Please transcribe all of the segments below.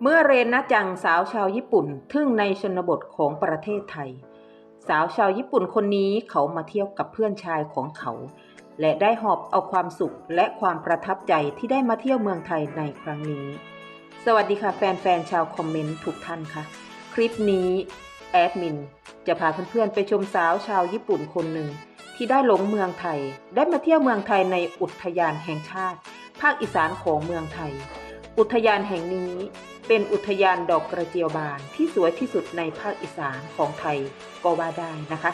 เมื่อเรนนะจังสาวชาวญี่ปุ่นทึ่งในชนบทของประเทศไทย สาวชาวญี่ปุ่นคนนี้เขามาเที่ยวกับเพื่อนชายของเขา และได้หอบเอาความสุขและความประทับใจที่ได้มาเที่ยวเมืองไทยในครั้งนี้ สวัสดีค่ะแฟนๆชาวคอมเมนต์ทุกท่านค่ะ คลิปนี้แอดมินจะพาเพื่อนๆไปชมสาวชาวญี่ปุ่นคนหนึ่งที่ได้หลงเมืองไทย ได้มาเที่ยวเมืองไทยในอุทยานแห่งชาติ ภาคอีสานของเมืองไทย อุทยานแห่งนี้ เป็นอุทยานดอกกระเจียวบานที่สวยที่สุดในภาคอีสานของไทยก็ว่าได้นะคะ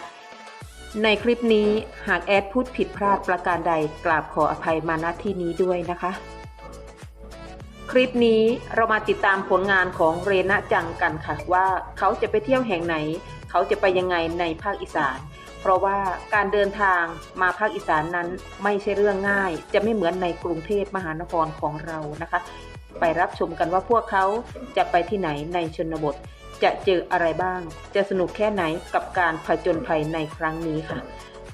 ในคลิปนี้หากแอดพูดผิดพลาดประการใดกราบขออภัยมาณที่นี้ด้วยนะคะ คลิปนี้เรามาติดตามผลงานของเรนะจังกันค่ะว่าเขาจะไปเที่ยวแห่งไหน เขาจะไปยังไงในภาคอีสานเพราะว่าการเดินทางมาภาคอีสานนั้นไม่ใช่เรื่องง่าย จะไม่เหมือนในกรุงเทพมหานครของเรานะคะ ไปรับชมกันว่าพวกเขาจะไปที่ไหนในชนบท จะเจออะไรบ้าง จะสนุกแค่ไหนกับการผจญภัยในครั้งนี้ค่ะ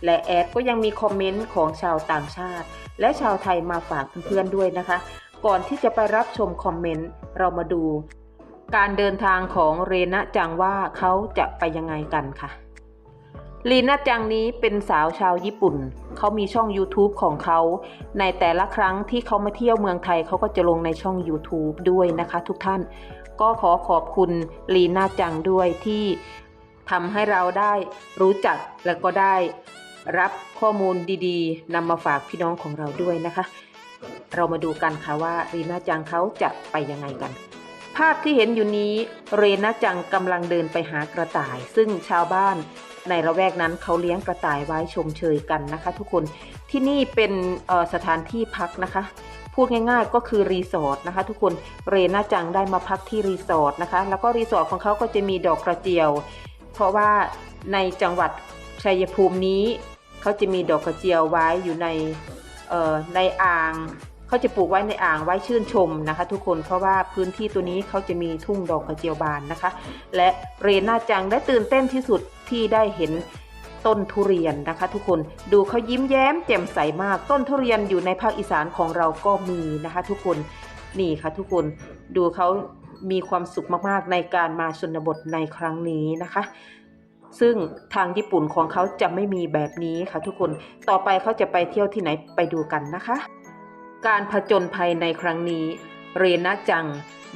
และแอดก็ยังมีคอมเมนต์ของชาวต่างชาติ และชาวไทยมาฝากเพื่อนๆด้วยนะคะ ก่อนที่จะไปรับชมคอมเมนต์เรามาดู การเดินทางของเรนะจังว่าเขาจะไปยังไงกันค่ะ ลีน่าจังนี้เป็นสาวชาวญี่ปุ่น เขามีช่อง YouTube ของเขา ในแต่ละครั้งที่เขามาเที่ยวเมืองไทยเขาก็จะลงในช่อง YouTube ด้วยนะคะทุกท่าน ก็ขอขอบคุณลีน่าจังด้วยที่ทำให้เราได้รู้จักและก็ได้รับข้อมูลดีๆนำมาฝากพี่น้องของเราด้วยนะคะ เรามาดูกันค่ะว่ารีน่าจังเขาจะไปยังไงกันภาพที่เห็นอยู่นี้เรน่าจังกำลังเดินไปหากระต่าย ซึ่งชาวบ้าน ในละแวกนั้นเขาเลี้ยงกระต่ายไว้ชมเชยกันนะคะ ทุกคนที่นี่เป็นสถานที่พักนะคะ พูดง่ายๆก็คือรีสอร์ทนะคะ ทุกคนเรน่าจังได้มาพักที่รีสอร์ทนะคะ แล้วก็รีสอร์ทของเขาก็จะมีดอกกระเจียว เพราะว่าในจังหวัดชัยภูมินี้ เขาจะมีดอกกระเจียวไว้อยู่ในในอ่าง เขาจะปลูกไว้ในอ่างไว้ชื่นชมนะคะ ทุกคนเพราะว่าพื้นที่ตัวนี้เขาจะมีทุ่งดอกกระเจียวบานนะคะ และเรน่าจังได้ตื่นเต้นที่สุดที่ได้เห็นต้นทุเรียนนะคะ ทุกคนดูเขายิ้มแย้มแจ่มใสมากต้นทุเรียนอยู่ในภาคอีสานของเราก็มีนะคะ ทุกคนนี่ค่ะทุกคนดูเขามีความสุขมากๆในการมาชนบทในครั้งนี้นะคะ ซึ่งทางญี่ปุ่นของเขาจะไม่มีแบบนี้ค่ะทุกคนต่อไปเขาจะไปเที่ยวที่ไหนไปดูกันนะคะ การผจญภัยในครั้งนี้ เรนะจัง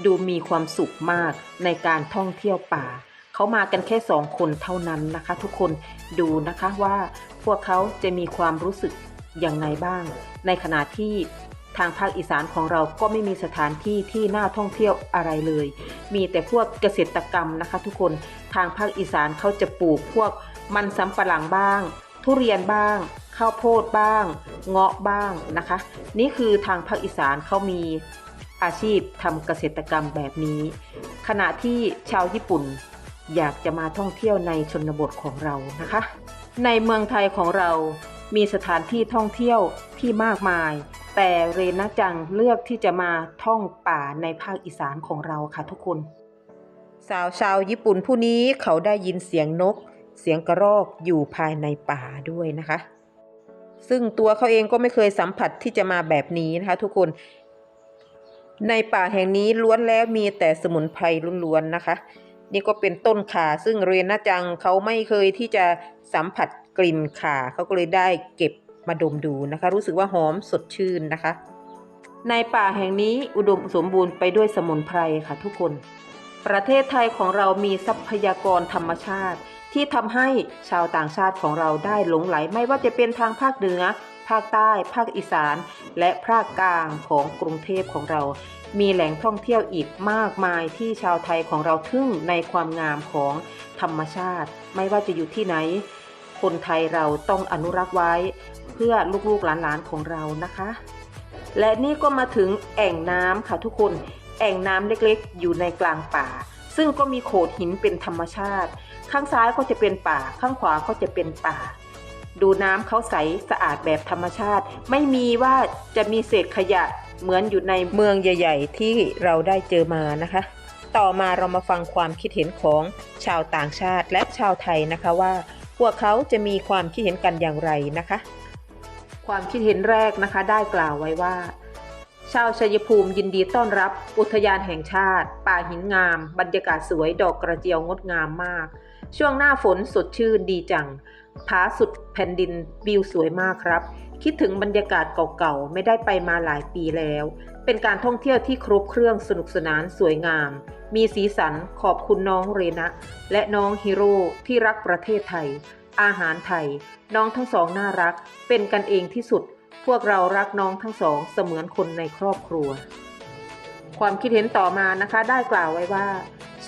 ดูมีความสุขมากในการท่องเที่ยวป่า เขามากันแค่สองคนเท่านั้นนะคะ ทุกคนดูนะคะว่าพวกเขาจะมีความรู้สึกอย่างไรบ้าง ในขณะที่ทางภาคอีสานของเราก็ไม่มีสถานที่ที่น่าท่องเที่ยวอะไรเลย มีแต่พวกเกษตรกรรมนะคะ ทุกคนทางภาคอีสานเขาจะปลูกพวกมันสำปะหลังบ้าง ทุเรียนบ้าง ข้าวโพดบ้าง เงาะบ้างนะคะ นี่คือทางภาคอีสานเขามีอาชีพทำเกษตรกรรมแบบนี้ ขณะที่ชาวญี่ปุ่นอยากจะมาท่องเที่ยวในชนบทของเรานะคะ ในเมืองไทยของเรามีสถานที่ท่องเที่ยวที่มากมาย แต่เรนจังเลือกที่จะมาท่องป่าในภาคอีสานของเราค่ะทุกคน สาวชาวญี่ปุ่นผู้นี้เขาได้ยินเสียงนก เสียงกระรอกอยู่ภายในป่าด้วยนะคะ ซึ่งตัวเขาเองก็ไม่เคยสัมผัสที่จะมาแบบนี้นะคะ ทุกคน ในป่าแห่งนี้ล้วนแล้วมีแต่สมุนไพรล้วนๆนะคะ นี่ก็เป็นต้นขาซึ่งเรียนนาจังเขาไม่เคยที่จะสัมผัสกลิ่นขาเขาก็เลยได้เก็บมาดมดูนะคะ รู้สึกว่าหอมสดชื่นนะคะ ในป่าแห่งนี้อุดมสมบูรณ์ไปด้วยสมุนไพรค่ะทุกคน ประเทศไทยของเรามีทรัพยากรธรรมชาติ ที่ทำให้ชาวต่างชาติของเราได้หลงไหลไม่ว่าจะเป็นทางภาคเหนือ ภาคใต้ ภาคอีสาน และภาคกลางของกรุงเทพของเรา มีแหล่งท่องเที่ยวอีกมากมายที่ชาวไทยของเราทึ่งในความงามของธรรมชาติ ไม่ว่าจะอยู่ที่ไหน คนไทยเราต้องอนุรักษ์ไว้ เพื่อลูกๆหลานๆของเรานะคะ และนี่ก็มาถึงแอ่งน้ำค่ะทุกคน แอ่งน้ำเล็กๆ อยู่ในกลางป่า ซึ่งก็มีโขดหินเป็นธรรมชาติ ข้างซ้ายก็จะเป็นป่า ข้างขวาก็จะเป็นป่า ดูน้ำเขาใสสะอาดแบบธรรมชาติ ไม่มีว่าจะมีเศษขยะเหมือนอยู่ในเมืองใหญ่ ๆ ที่เราได้เจอมานะคะ ต่อมาเรามาฟังความคิดเห็นของชาวต่างชาติและชาวไทยนะคะว่า พวกเขาจะมีความคิดเห็นกันอย่างไรนะคะ ความคิดเห็นแรกนะคะได้กล่าวไว้ว่าชาวชัยภูมิยินดีต้อนรับ อุทยานแห่งชาติ ป่าหินงาม บรรยากาศสวยดอกกระเจียวงดงามมาก ช่วงหน้าฝนสดชื่นดีจังผาสุดแผ่นดินวิวสวยมากครับ คิดถึงบรรยากาศเก่าๆ ไม่ได้ไปมาหลายปีแล้ว เป็นการท่องเที่ยวที่ครบเครื่องสนุกสนานสวยงาม มีสีสันขอบคุณน้องเรนะ และน้องฮีโร่ที่รักประเทศไทย อาหารไทย น้องทั้งสองน่ารัก เป็นกันเองที่สุด พวกเรารักน้องทั้งสองเสมือนคนในครอบครัว ความคิดเห็นต่อมานะคะได้กล่าวไว้ว่า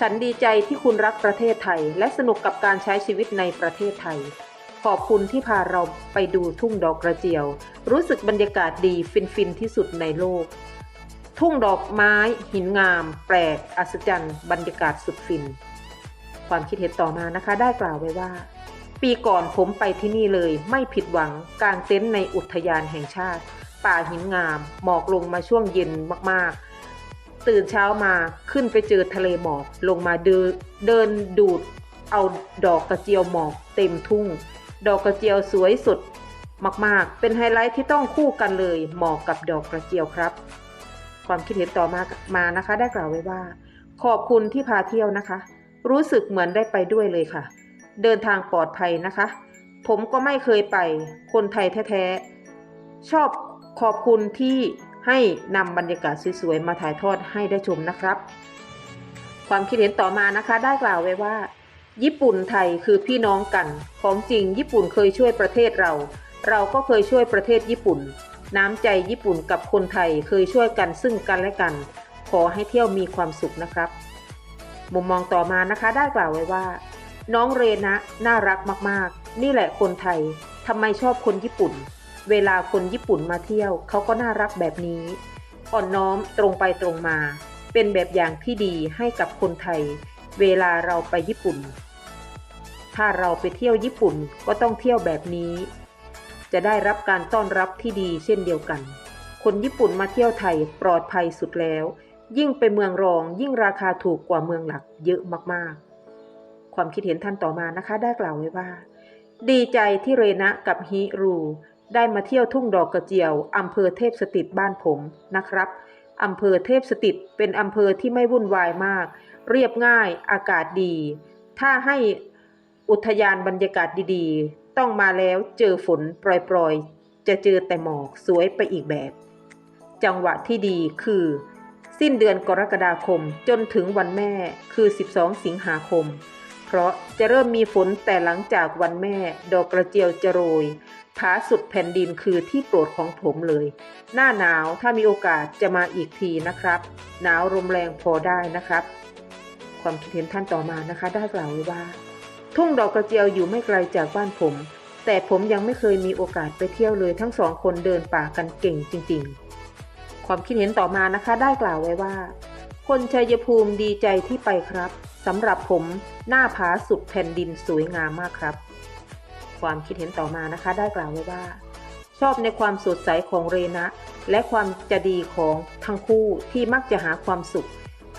ฉันดีใจที่คุณรักประเทศไทย และสนุกกับการใช้ชีวิตในประเทศไทย ขอบคุณที่พาเราไปดูทุ่งดอกกระเจียว รู้สึกบรรยากาศดีฟินฟินที่สุดในโลก ทุ่งดอกไม้ หินงาม แปลก อัศจรรย์ บรรยากาศสุดฟิน ความคิดเห็นต่อมานะคะได้กล่าวไว้ว่า ปีก่อนผมไปที่นี่เลยไม่ผิดหวังกางเต็นท์ในอุทยานแห่งชาติ ป่าหินงาม หมอกลงมาช่วงเย็นมากๆ ตื่นเช้ามาขึ้นไปเจอทะเลหมอกลงมาเดินเดินดูดเอาดอกกระเจียวหมอกเต็มทุ่ง ดอกกระเจียวสวยสุดมากๆ เป็นไฮไลท์ที่ต้องคู่กันเลยหมอกกับดอกกระเจียวครับ ความคิดเห็นต่อมามานะคะ ได้กล่าวไว้ว่า ขอบคุณที่พาเที่ยวนะคะ รู้สึกเหมือนได้ไปด้วยเลยค่ะ เดินทางปลอดภัยนะคะ ผมก็ไม่เคยไปคนไทยแท้ๆชอบขอบคุณที่ ให้นำบรรยากาศสวยๆมาถ่ายทอดให้ได้ชมนะครับ ความคิดเห็นต่อมานะคะได้กล่าวไว้ว่า ญี่ปุ่นไทยคือพี่น้องกัน ของจริงญี่ปุ่นเคยช่วยประเทศเรา เราก็เคยช่วยประเทศญี่ปุ่น น้ำใจญี่ปุ่นกับคนไทยเคยช่วยกันซึ่งกันและกัน ขอให้เที่ยวมีความสุขนะครับ มุมมองต่อมานะคะได้กล่าวไว้ว่า น้องเรนะน่ารักมากๆ นี่แหละคนไทยทำไมชอบคนญี่ปุ่น เวลาคนญี่ปุ่นมาเที่ยวเขาก็น่ารักแบบนี้ อ่อนน้อมตรงไปตรงมา เป็นแบบอย่างที่ดีให้กับคนไทย เวลาเราไปญี่ปุ่น ถ้าเราไปเที่ยวญี่ปุ่นก็ต้องเที่ยวแบบนี้ จะได้รับการต้อนรับที่ดีเช่นเดียวกัน คนญี่ปุ่นมาเที่ยวไทยปลอดภัยสุดแล้ว ยิ่งไปเมืองรองยิ่งราคาถูกกว่าเมืองหลักเยอะมากๆ ความคิดเห็นท่านต่อมานะคะ ได้กล่าวไว้ว่า ดีใจที่เรนะกับฮิรู ได้มาเที่ยวทุ่งดอกกระเจียวอำเภอเทพสถิตบ้านผมนะครับอำเภอเทพสถิตเป็นอำเภอที่ไม่วุ่นวายมาก เรียบง่ายอากาศดี ถ้าให้อุทยานบรรยากาศดีๆ ต้องมาแล้วเจอฝนโปรยๆ จะเจอแต่หมอกสวยไปอีกแบบ จังหวะที่ดีคือ สิ้นเดือนกรกฎาคมจนถึงวันแม่คือ 12 สิงหาคม เพราะจะเริ่มมีฝนแต่หลังจากวันแม่ ดอกกระเจียวจะโรย ผาสุดแผ่นดินคือที่โปรดของผมเลย หน้าหนาวถ้ามีโอกาสจะมาอีกทีนะครับ หนาวลมแรงพอได้นะครับ ความคิดเห็นท่านต่อมานะคะ ได้กล่าวไว้ว่า ทุ่งดอกกระเจียวอยู่ไม่ไกลจากบ้านผม แต่ผมยังไม่เคยมีโอกาสไปเที่ยวเลยทั้งสองคนเดินป่ากันเก่งจริง ๆ ความคิดเห็นต่อมานะคะ ได้กล่าวไว้ว่า คนชัยภูมิดีใจที่ไปครับสำหรับผมหน้าผาสุดแผ่นดินสวยงามมากครับ ความคิดเห็นต่อมานะคะ ได้กล่าวไว้ว่า ชอบในความสดใสของเรนะ และความจะดีของทั้งคู่ที่มักจะหาความสุข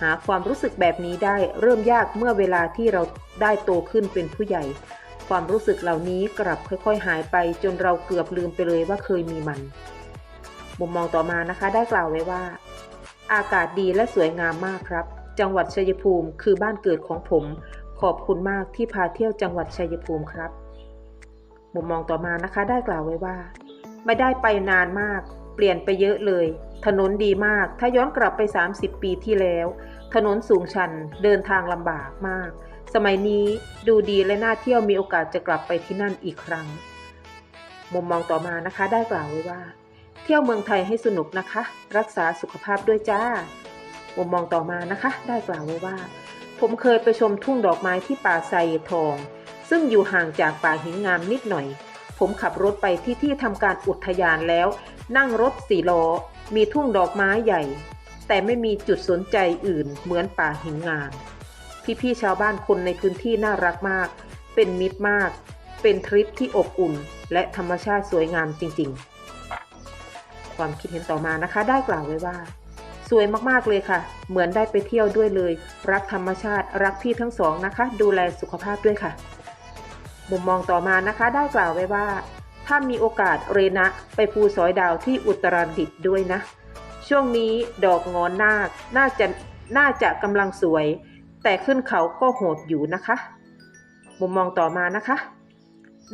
หาความรู้สึกแบบนี้ได้เริ่มยากเมื่อเวลาที่เราได้โตขึ้นเป็นผู้ใหญ่ ความรู้สึกเหล่านี้กลับค่อย ๆ หายไปจนเราเกือบลืมไปเลยว่าเคยมีมัน มุมมองต่อมานะคะได้กล่าวไว้ว่า อากาศดีและสวยงามมากครับ จังหวัดชัยภูมิคือบ้านเกิดของผมขอบคุณมากที่พาเที่ยวจังหวัดชัยภูมิครับ มุมมองต่อมานะคะ ได้กล่าวไว้ว่า ไม่ได้ไปนานมาก เปลี่ยนไปเยอะเลย ถนนดีมาก ถ้าย้อนกลับไป 30 ปีที่แล้ว ถนนสูงชันเดินทางลำบากมาก สมัยนี้ดูดีและน่าเที่ยวมีโอกาสจะกลับไปที่นั่นอีกครั้ง มุมมองต่อมานะคะ ได้กล่าวไว้ว่า เที่ยวเมืองไทยให้สนุกนะคะ รักษาสุขภาพด้วยจ้ามุมมองต่อมานะคะ ได้กล่าวไว้ว่า ผมเคยไปชมทุ่งดอกไม้ที่ป่าไซทอง ซึ่งอยู่ห่างจากป่าหินงามนิดหน่อย ผมขับรถไปที่ที่ทำการอุทยานแล้ว นั่งรถสี่ล้อ มีทุ่งดอกไม้ใหญ่ แต่ไม่มีจุดสนใจอื่นเหมือนป่าหินงาม พี่ๆชาวบ้านคนในพื้นที่น่ารักมาก เป็นมิตรมาก เป็นทริปที่อบอุ่น และธรรมชาติสวยงามจริง ๆ ความคิดเห็นต่อมานะคะ ได้กล่าวไว้ว่าสวยมากๆเลยค่ะ เหมือนได้ไปเที่ยวด้วยเลย รักธรรมชาติ รักพี่ทั้งสองนะคะ ดูแลสุขภาพด้วยค่ะ มุมมองต่อมานะคะได้กล่าวไว้ว่า ถ้ามีโอกาสเรนะไปภูสอยดาวที่อุตรดิตถ์ด้วยนะชช่วงนี้ดอกงอนนาคน่าจะน่าจะกำลังสวย แต่ขึ้นเขาก็โหดอยู่นะคะ มุมมองต่อมานะคะ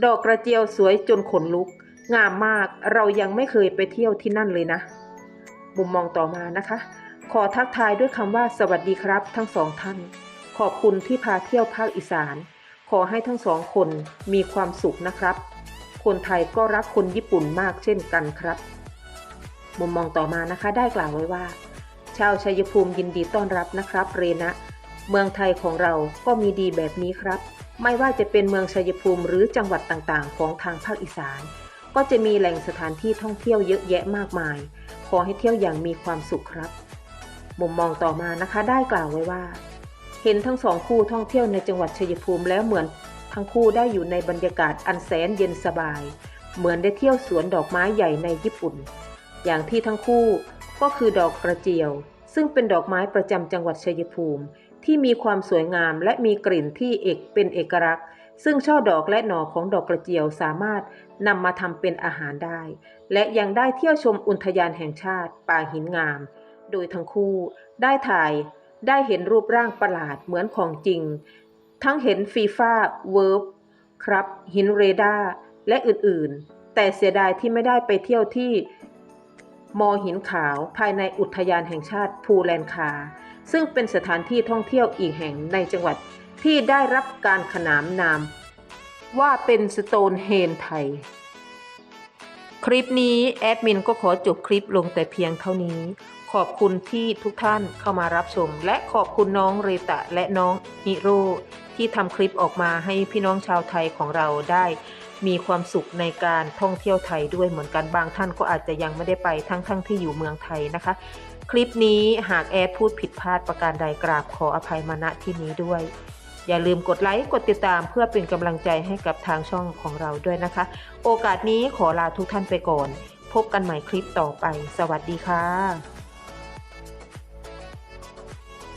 ดอกกระเจียวสวยจนขนลุก งามมากเรายังไม่เคยไปเที่ยวที่นั่นเลยนะ มุมมองต่อมานะคะ ขอทักทายด้วยคำว่าสวัสดีครับทั้งสองท่าน ขอบคุณที่พาเที่ยวภาคอีสาน ขอให้ทั้งสองคนมีความสุขนะครับ คนไทยก็รักคนญี่ปุ่นมากเช่นกันครับ มุมมองต่อมานะคะได้กล่าวไว้ว่า ชาวชัยภูมิยินดีต้อนรับนะครับ เรนะ เมืองไทยของเราก็มีดีแบบนี้ครับ ไม่ว่าจะเป็นเมืองชัยภูมิหรือจังหวัดต่างๆ ของทางภาคอีสาน ก็จะมีแหล่งสถานที่ท่องเที่ยวเยอะแยะมากมาย ขอให้เที่ยวอย่างมีความสุขครับ มุมมองต่อมานะคะได้กล่าวไว้ว่า เห็นทั้งสองคู่ท่องเที่ยวในจังหวัดชัยภูมิแล้วเหมือนทั้งคู่ได้อยู่ในบรรยากาศอันแสนเย็นสบาย เหมือนได้เที่ยวสวนดอกไม้ใหญ่ในญี่ปุ่น อย่างที่ทั้งคู่ก็คือดอกกระเจียว ซึ่งเป็นดอกไม้ประจำจังหวัดชัยภูมิ ที่มีความสวยงามและมีกลิ่นที่เอกเป็นเอกลักษณ์ ซึ่งช่อดอกและหน่อของดอกกระเจียวสามารถนำมาทำเป็นอาหารได้ และยังได้เที่ยวชมอุทยานแห่งชาติป่าหินงาม โดยทั้งคู่ได้ถ่าย ได้เห็นรูปร่างประหลาดเหมือนของจริง ทั้งเห็นฟีฟ่าเวิร์บครับหินเรดาร์และอื่นๆ แต่เสียดายที่ไม่ได้ไปเที่ยวที่มอหินขาวภายในอุทยานแห่งชาติภูแลนคา ซึ่งเป็นสถานที่ท่องเที่ยวอีกแห่งในจังหวัดที่ได้รับการขนามนาม ว่าเป็นสโตนเฮนไทย คลิปนี้แอดมินก็ขอจบคลิปลงแต่เพียงเท่านี้ ขอบคุณที่ทุกท่านเข้ามารับชม และขอบคุณน้องเรตะและน้องฮิโรที่ทำคลิปออกมาให้พี่น้องชาวไทยของเราได้ มีความสุขในการท่องเที่ยวไทยด้วยเหมือนกันบางท่านก็อาจจะยังไม่ได้ไปทั้งทั้งที่อยู่เมืองไทยนะคะ คลิปนี้หากแอดพูดผิดพลาดประการใดกราบขออภัยมาณที่นี้ด้วย อย่าลืมกดไลค์กดติดตามเพื่อเป็นกำลังใจให้กับทางช่องของเราด้วยนะคะ โอกาสนี้ขอลาทุกท่านไปก่อนพบกันใหม่คลิปต่อไป สวัสดีค่ะ